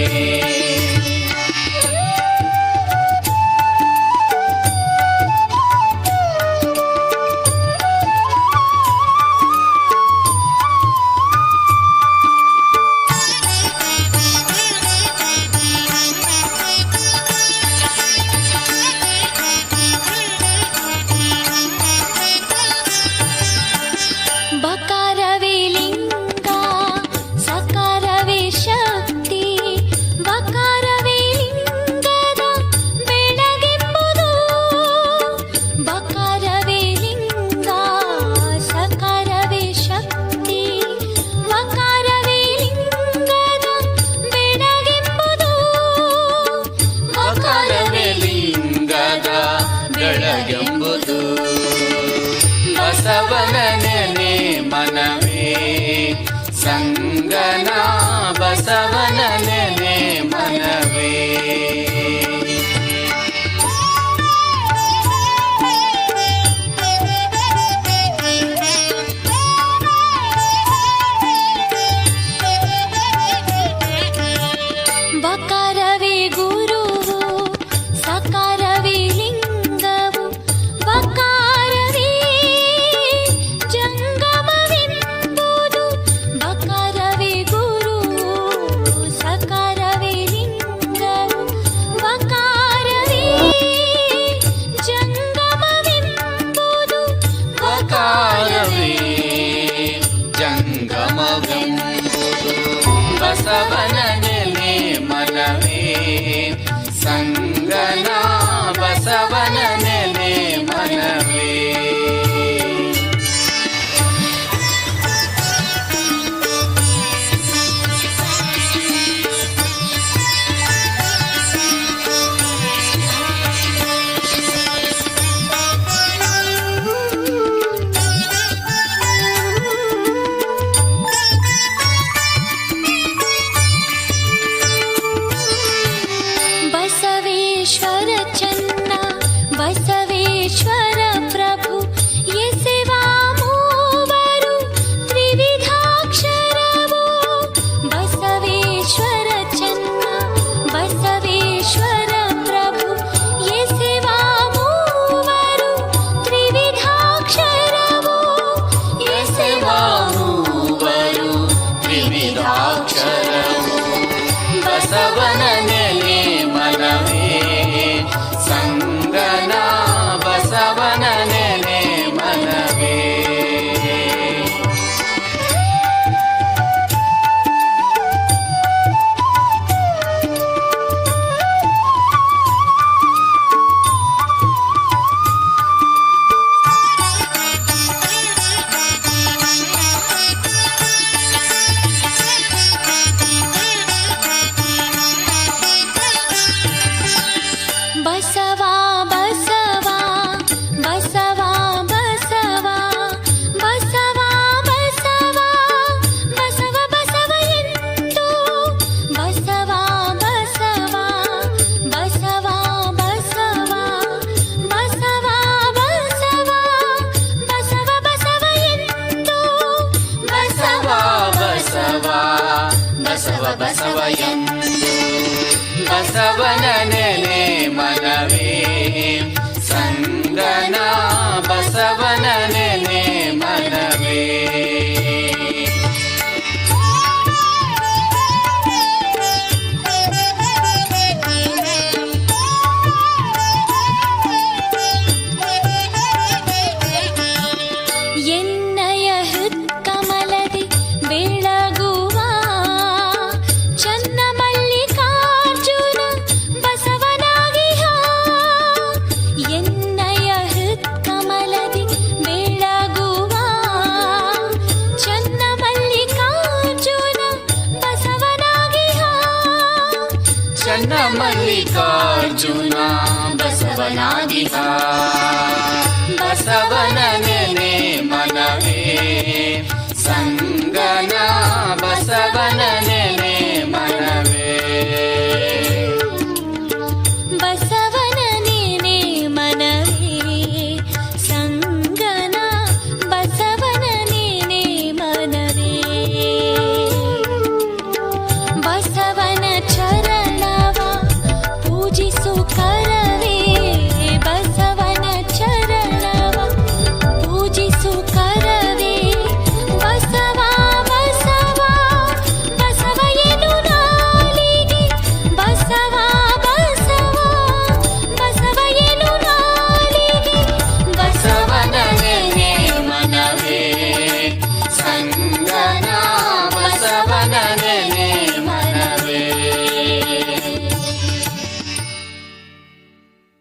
Yeah. ಬಸವನನೆ ಮನವೇ ಸಂಗನ ಬಸವನನೆ ಮನವೇ 怎么办呢？ಬಸವಯನ್ ಬಸವನನೆ ಮನವೇ ಸಂಗನ ಬಸವನ చన్న మల్లికార్జున బసవనాదిగా బసవన మనవే సన్న 不开